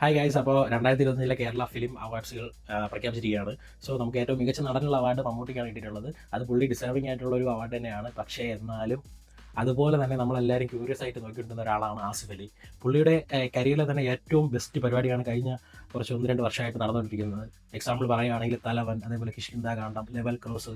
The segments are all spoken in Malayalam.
ഹായ് ഗൈസ് അപ്പോൾ രണ്ടായിരത്തി ഇരുപത്തിലെ കേരള ഫിലിം അവാർഡ്സുകൾ പ്രഖ്യാപിച്ചിരിക്കുകയാണ്. സോ നമുക്ക് ഏറ്റവും മികച്ച നടനുള്ള അവാർഡ് മമ്മൂട്ടിക്കാണ് കിട്ടിയിട്ടുള്ളത്. അത് പുള്ളി ഡിസേർവിംഗ് ആയിട്ടുള്ള ഒരു അവാർഡ് തന്നെയാണ്. പക്ഷേ എന്നാലും അതുപോലെ തന്നെ നമ്മളെല്ലാവരും ക്യൂരിയസ് ആയിട്ട് നോക്കിയിട്ടുന്ന ഒരാളാണ് ആസിഫ് അലി. പുള്ളിയുടെ കരിയറിലെ തന്നെ ഏറ്റവും ബെസ്റ്റ് പരിപാടിയാണ് കഴിഞ്ഞ കുറച്ച് ഒന്ന് രണ്ട് വർഷമായിട്ട് നടന്നുകൊണ്ടിരിക്കുന്നത്. എക്സാമ്പിൾ പറയുകയാണെങ്കിൽ തലവൻ അതേപോലെ കിഷ്കിന്ദ കാണ്ടം ലെവൽ ക്രോസ്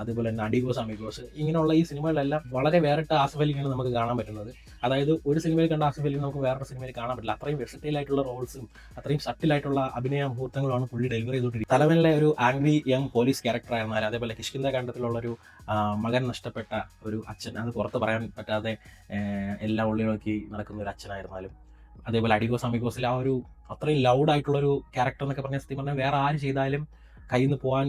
അതേപോലെ തന്നെ അഡിഗോസ് അമിഗോസ് ഇങ്ങനെയുള്ള ഈ സിനിമകളിലെല്ലാം വളരെ വേറിട്ട ആസിഫ് അലിയാണ് നമുക്ക് കാണാൻ പറ്റുന്നത്. അതായത് ഒരു സിനിമയിൽ കണ്ട ആസിഫ് അലി നമുക്ക് വേറൊരു സിനിമയിൽ കാണാൻ പറ്റില്ല. അത്രയും വെർസറ്റൈൽ ആയിട്ടുള്ള റോൾസും അത്രയും സട്ടിലായിട്ടുള്ള അഭിനയ മുഹൂർത്തങ്ങളാണ് പുള്ളി ഡെലിവറി ചെയ്തുകൊണ്ടിരിക്കുന്നത്. തലവനിലെ ഒരു ആംഗ്രി യങ് പോലീസ് ക്യാരക്ടർ ആയിരുന്നാലും അതേപോലെ കിഷ്കിന്ദ കാണ്ഡത്തിലുള്ള ഒരു മകൻ നഷ്ടപ്പെട്ട ഒരു അച്ഛൻ അത് പുറത്ത് പറയാൻ പറ്റാതെ എല്ലാ നോക്കി നടക്കുന്ന ഒരു അച്ഛനായിരുന്നാലും. അതേപോലെ അഡിഗോസ് അമിഗോസിൽ ആ ഒരു അത്രയും ലൗഡ് ആയിട്ടുള്ള ഒരു ക്യാരക്ടർ എന്നൊക്കെ പറഞ്ഞാൽ സത്യം പറഞ്ഞാൽ വേറെ ആര് ചെയ്താലും കയ്യിൽ നിന്ന് പോകാൻ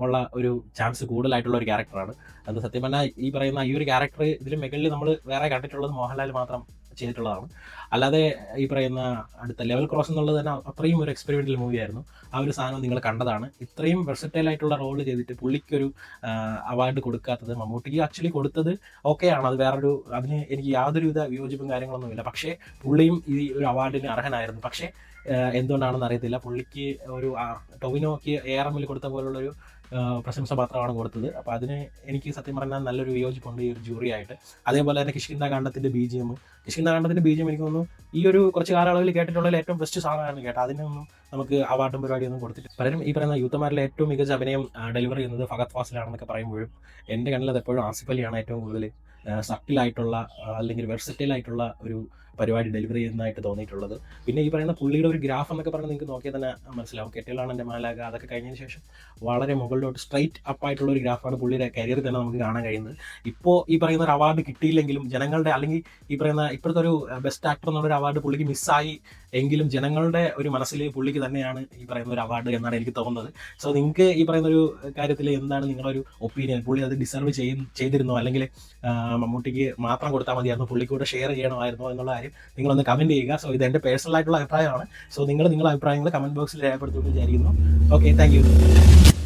ഉള്ള ഒരു ചാൻസ് കൂടുതലായിട്ടുള്ള ഒരു ക്യാരക്ടറാണ് അത് സത്യം പറഞ്ഞാൽ ഈ പറയുന്ന ഈ ഒരു ക്യാരക്ടർ ഇതിലും മുകളിൽ നമ്മൾ വേറെ കണ്ടിട്ടുള്ളത് മോഹൻലാൽ മാത്രം ചെയ്തിട്ടുള്ളതാണ്. അല്ലാതെ ഈ പറയുന്ന അടുത്ത ലെവൽ ക്രോസ് എന്നുള്ളത് തന്നെ അത്രയും ഒരു എക്സ്പെരിമെന്റൽ മൂവിയായിരുന്നു ആ ഒരു സാധനം നിങ്ങൾ കണ്ടതാണ്. ഇത്രയും വെർസറ്റൈൽ ആയിട്ടുള്ള റോൾ ചെയ്തിട്ട് പുള്ളിക്കൊരു അവാർഡ് കൊടുക്കാത്തത് മമ്മൂട്ടിക്ക് ആക്ച്വലി കൊടുത്തത് ഓക്കെയാണ് അത് വേറൊരു അതിന് എനിക്ക് യാതൊരുവിധ വിയോജിപ്പും കാര്യങ്ങളൊന്നുമില്ല. പക്ഷേ പുള്ളിയും ഈ ഒരു അവാർഡിന് അർഹനായിരുന്നു. പക്ഷേ എന്തുകൊണ്ടാണെന്ന് അറിയത്തില്ല. പുള്ളിക്ക് ഒരു ടൊവിനോക്ക് എ ആർ എമ്മിൽ കൊടുത്ത പോലുള്ള ഒരു ആഹ് പ്രശംസ പത്രമാണ് കൊടുത്തത്. അപ്പോൾ അതിന് എനിക്ക് സത്യം പറഞ്ഞാൽ നല്ലൊരു വിയോജിപ്പുണ്ട് ഈ ഒരു ജൂറി ആയിട്ട്. അതേപോലെ തന്നെ കിഷ്കിന്ദ കാണ്ഡത്തിന്റെ ബി ജി എം കിഷ്കിന്ദ കാണ്ഡത്തിന്റെ ബി ജി എം എനിക്ക് തോന്നുന്നു ഈ ഒരു കുറച്ച് കാലയളവിൽ കേട്ടിട്ടുള്ള ഏറ്റവും ബെസ്റ്റ് സാധനമാണ് കേട്ടോ. അതിനൊന്നും നമുക്ക് അവാർഡും പരിപാടിയൊന്നും കൊടുത്തില്ല പലരും ഈ പറയുന്ന യൂത്തമാരിലെ ഏറ്റവും മികച്ച അഭിനയം ഡെലിവർ ചെയ്യുന്നത് ഫഹദ് ഫാസിലാണെന്നൊക്കെ പറയുമ്പോഴും എന്റെ കണ്ണിൽ അത് എപ്പോഴും ആസിഫ് അലിയാണ് ഏറ്റവും കൂടുതൽ സട്ടിലായിട്ടുള്ള അല്ലെങ്കിൽ വെർസറ്റൈലായിട്ടുള്ള ഒരു പരിപാടി ഡെലിവറി ചെയ്യുന്നതായിട്ട് തോന്നിയിട്ടുള്ളത്. പിന്നെ ഈ പറയുന്ന പുള്ളിയുടെ ഒരു ഗ്രാഫ് എന്നൊക്കെ പറഞ്ഞാൽ നിങ്ങൾക്ക് നോക്കിയാൽ തന്നെ മനസ്സിലാവും. കെട്ടിലാണ് എന്റെ മാലാക അതൊക്കെ കഴിഞ്ഞതിന് ശേഷം വളരെ മുകളിലോട്ട് സ്ട്രൈറ്റ് അപ്പ് ആയിട്ടുള്ള ഒരു ഗ്രാഫാണ് പുള്ളിയുടെ കരിയർ തന്നെ നമുക്ക് കാണാൻ കഴിയുന്നത്. ഇപ്പോൾ ഈ പറയുന്ന ഒരു അവാർഡ് കിട്ടിയില്ലെങ്കിലും ജനങ്ങളുടെ അല്ലെങ്കിൽ ഈ പറയുന്ന ഇപ്പോഴത്തെ ഒരു ബെസ്റ്റ് ആക്ടർ എന്നുള്ളൊരു അവാർഡ് പുള്ളിക്ക് മിസ്സായി എങ്കിലും ജനങ്ങളുടെ ഒരു മനസ്സിൽ പുള്ളിക്ക് തന്നെയാണ് ഈ പറയുന്ന ഒരു അവാർഡ് എന്നാണ് എനിക്ക് തോന്നുന്നത്. സോ നിങ്ങൾക്ക് ഈ പറയുന്ന ഒരു കാര്യത്തിൽ എന്താണ് നിങ്ങളുടെ ഒരു ഒപ്പീനിയൻ പുള്ളി അത് ഡിസർവ് ചെയ്യും ചെയ്തിരുന്നോ? അല്ലെങ്കിൽ മമ്മൂട്ടിക്ക് മാത്രം കൊടുത്താൽ മതിയായിരുന്നു? പുള്ളിക്കൂടെ ഷെയർ ചെയ്യണമായിരുന്നോ എന്നുള്ള കാര്യം നിങ്ങളൊന്ന് കമന്റ് ചെയ്യുക. സോ ഇത് എന്റെ പേഴ്സണൽ ആയിട്ടുള്ള അഭിപ്രായമാണ്. സോ നിങ്ങൾ നിങ്ങളുടെ അഭിപ്രായങ്ങൾ കമന്റ് ബോക്സിൽ രേഖപ്പെടുത്തുമെന്ന് വിചാരിക്കുന്നു. Okay thank